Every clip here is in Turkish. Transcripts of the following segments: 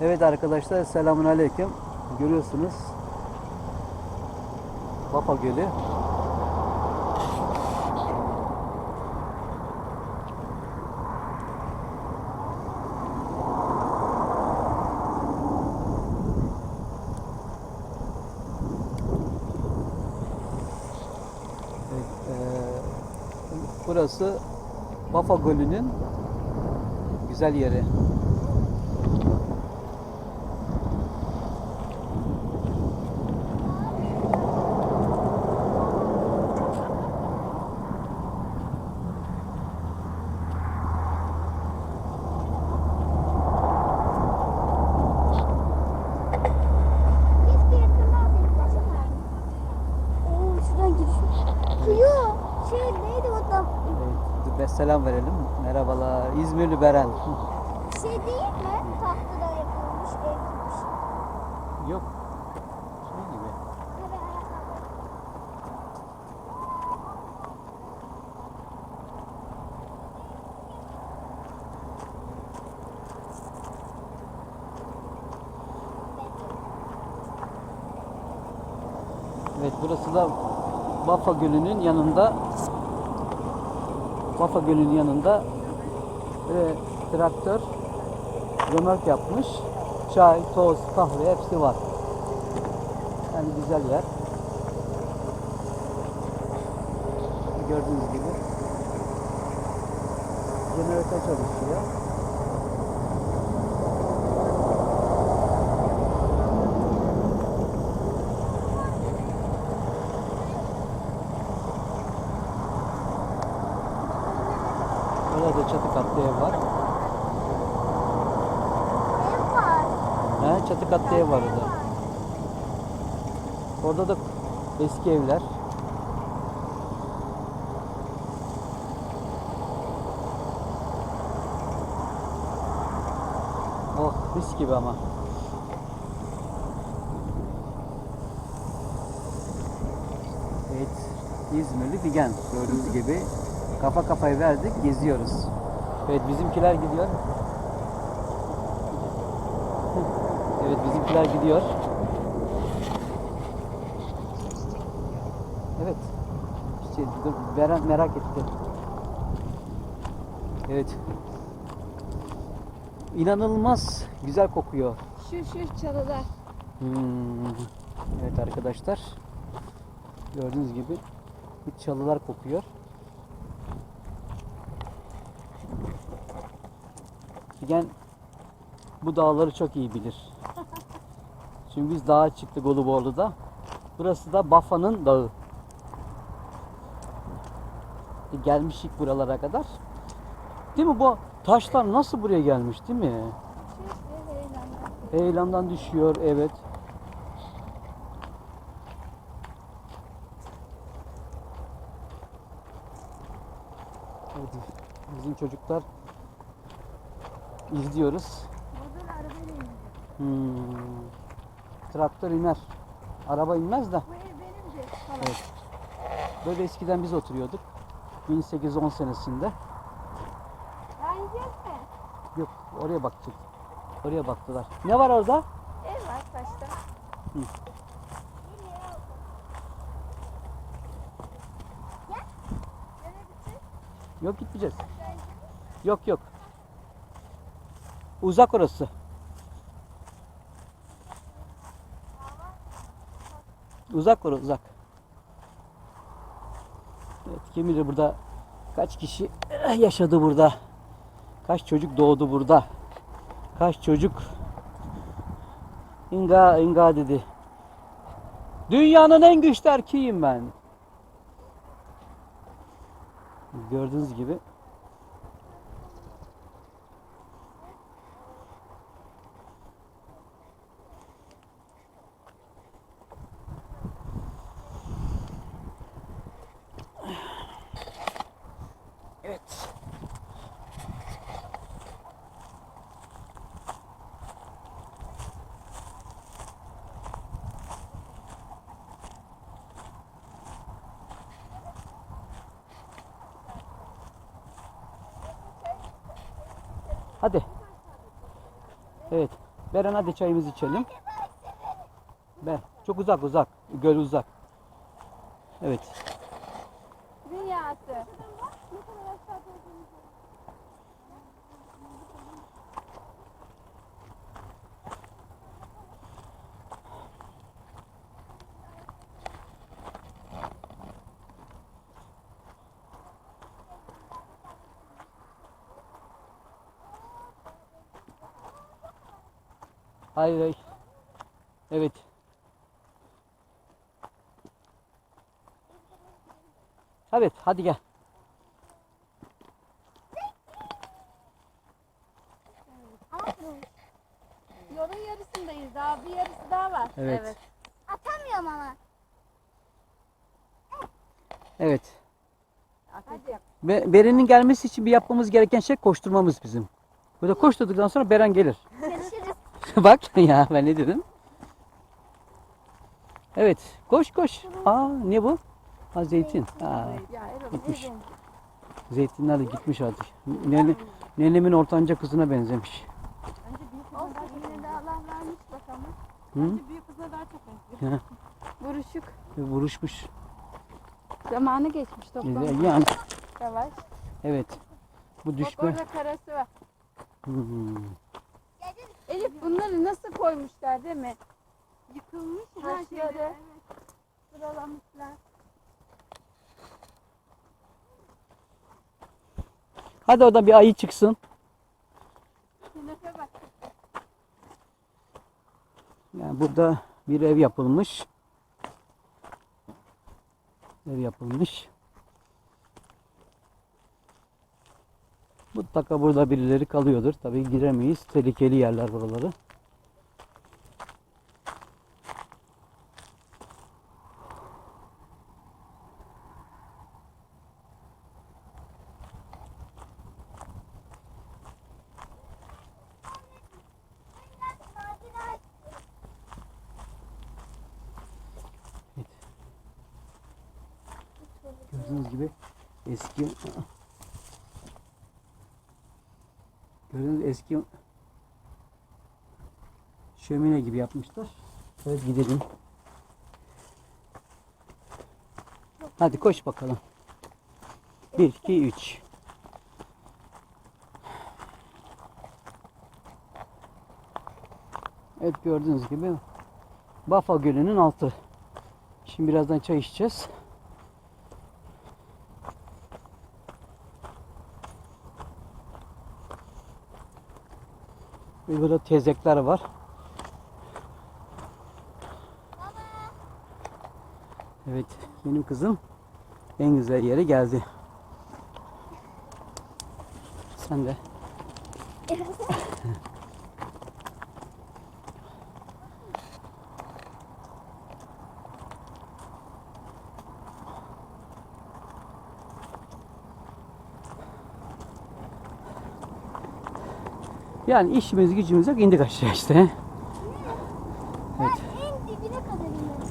Evet arkadaşlar selamun aleyküm. Görüyorsunuz Bapa Gölü. Burası Bafa Gölü'nün güzel yeri. Selam verelim. Merhabalar. İzmirli Beren. Şey değil mi? Tahtadan yapılmış ev gibi şey. Yok. Şey gibi. Evet, burası da Bafa Gölü'nün yanında Bafa Gölü'nün yanında ve traktör römork yapmış. Çay, toz, kahve hepsi var. Yani güzel yer. Gördüğünüz gibi jeneratör çalışıyor. Da çatı katlı ev var. Ev var. He, çatı katlı ev var orada. Orada da eski evler. Oh mis gibi ama. Evet İzmirli Figen gördüğünüz gibi kafa kafayı verdik geziyoruz. Evet bizimkiler gidiyor. Evet bizimkiler gidiyor. Evet. Dur, Beren merak etti. Evet. İnanılmaz güzel kokuyor. Şu şu çalılar. Hmm. Evet arkadaşlar. Gördüğünüz gibi bu çalılar kokuyor. Figen bu dağları çok iyi bilir. Şimdi biz dağa çıktık Uluborlu'da. Burası da Bafa'nın dağı. E, gelmişik buralara kadar. Değil mi bu taşlar nasıl buraya gelmiş değil mi? Heyelandan düşüyor evet. Evet, bizim çocuklar izliyoruz. Hmm. Traktör iner. Araba inmez de. Bu ev. Falan. Evet. Böyle eskiden biz oturuyorduk. 1810 senesinde. Yok oraya baktık. Oraya baktılar. Ne var orada? Ev var taşta. Hı. Yok gitmeyeceğiz. Yok yok. Uzak orası. Uzak orası uzak. Evet kim bilir burada kaç kişi yaşadı burada. Kaç çocuk doğdu burada. Kaç çocuk inga inga dedi. Dünyanın en güçlü erkeğiyim ben. Gördüğünüz gibi Evet. Beren hadi çayımızı içelim. Ben çok uzak uzak. Göl uzak. Evet. Hayır hayır. Evet. Evet hadi gel. Yolun yarısındayız. Daha bir yarısı daha var. Evet. Atamıyorum ama. Evet. Hadi. Ve Beren'in gelmesi için bir yapmamız gereken şey koşturmamız bizim. Burada koşturduktan sonra Beren gelir. Bak ya ben ne dedim? Evet. Koş koş. Aa ne bu? Ha zeytin. Aa, Gitmiş. zeytinler de gitmiş artık. Nene, nenemin ortanca kızına benzemiş. Hı? Büyük kızına daha çok benziyor. Buruşuk. Vuruşmuş. Zamanı geçmiş toplam. Yani Yavaş. evet. Bu Bak düşme. orada karası var. Hmm. Elif bunları nasıl koymuşlar değil mi? Yıkılmış her taşları. Sıralamışlar. Hadi oradan bir ayı çıksın. Yani burada bir ev yapılmış. Ev yapılmış. Mutlaka burada birileri kalıyordur. Tabii giremeyiz. Tehlikeli yerler buraları. Gördüğünüz gibi eski Gördüğünüz eski şömine gibi yapmışlar. Evet gidelim. Hadi koş bakalım. 1 2 3 Evet gördüğünüz gibi Bafa Gölü'nün altı. Şimdi birazdan çay içeceğiz. Ve burada tezekler var. Evet, benim kızım en güzel yere geldi. Sen de. Yani işimiz gücümüz yok indik aşağı işte. Ben en dibine kadar iniyorum.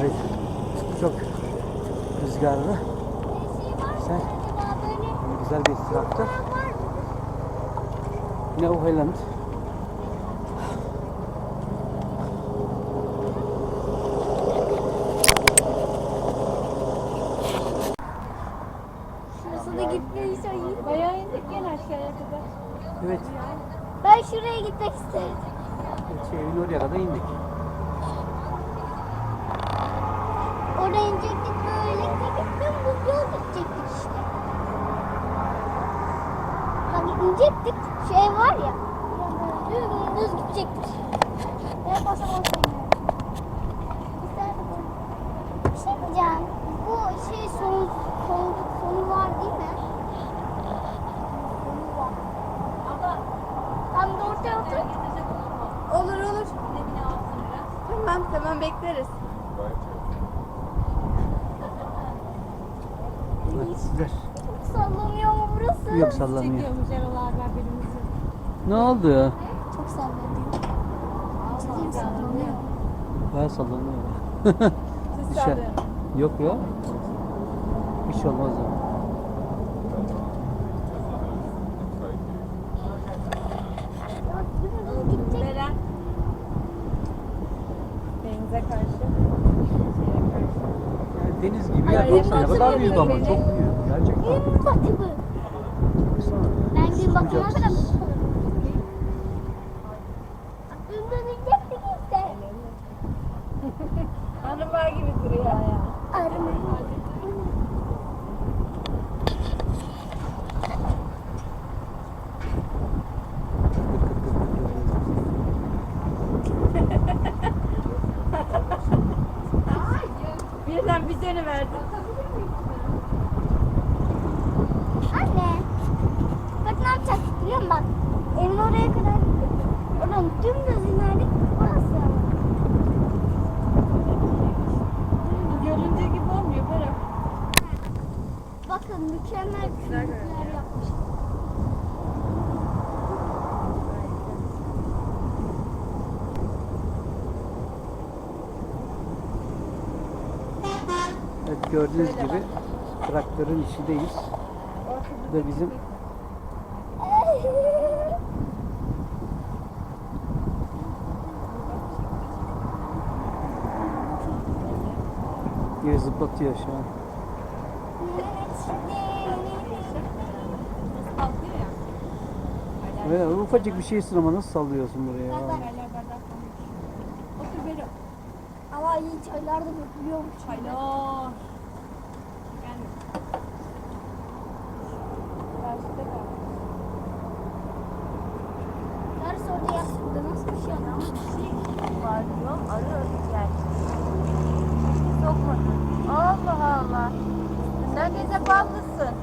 Evet. Çok rüzgarlı. Böyle? Güzel bir mı? New Holland. Gitmek isterim. Şey, oraya kadar indik. Tamam bekleriz. Güzel. Sallanıyor mu burası? Yok sallanmıyor. Çekiyormuş Erol abi. Ne oldu? Çok sallanıyor. Ciddiyim sallanıyor. Baya sallanıyor. Siz sağlayın. Yok ya. Bir şey olmaz ya. Ya dümdüz gidecek. Beren. Denize karşı. Yani deniz gibi yer. Batı kadar gibi büyük ama çok büyük. Gerçekten. Gün batımı. Baksana. Ben gün batımına Bucaksız. kadar Dümdüz gidecektik işte. Hanımlar gibi duruyor ya. Arama. Birden bir dönüverdi. Anne. Bak ne yapacağız biliyor musun? Bak. Evin oraya kadar gittik. Oradan dümdüz inerdik. Orası. Göründüğü gibi olmuyor Beren. Bakın mükemmel küçükler yapmış. Evet gördüğünüz gibi traktörün içindeyiz. Bu da bizim yeri zıplatıyor şu an. Evet, ufacık bir şeysin ama nasıl sallıyorsun buraya? Otur Beren. Ama iyi çaylar da bekliyormuş. Alo. Gelme. Karşıda kal. Yarısı orada yastıkta nasıl bir şey adam? Var diyor. Arıyor gerçi. Sokmadı. Allah Allah. Neredeyse ballısın.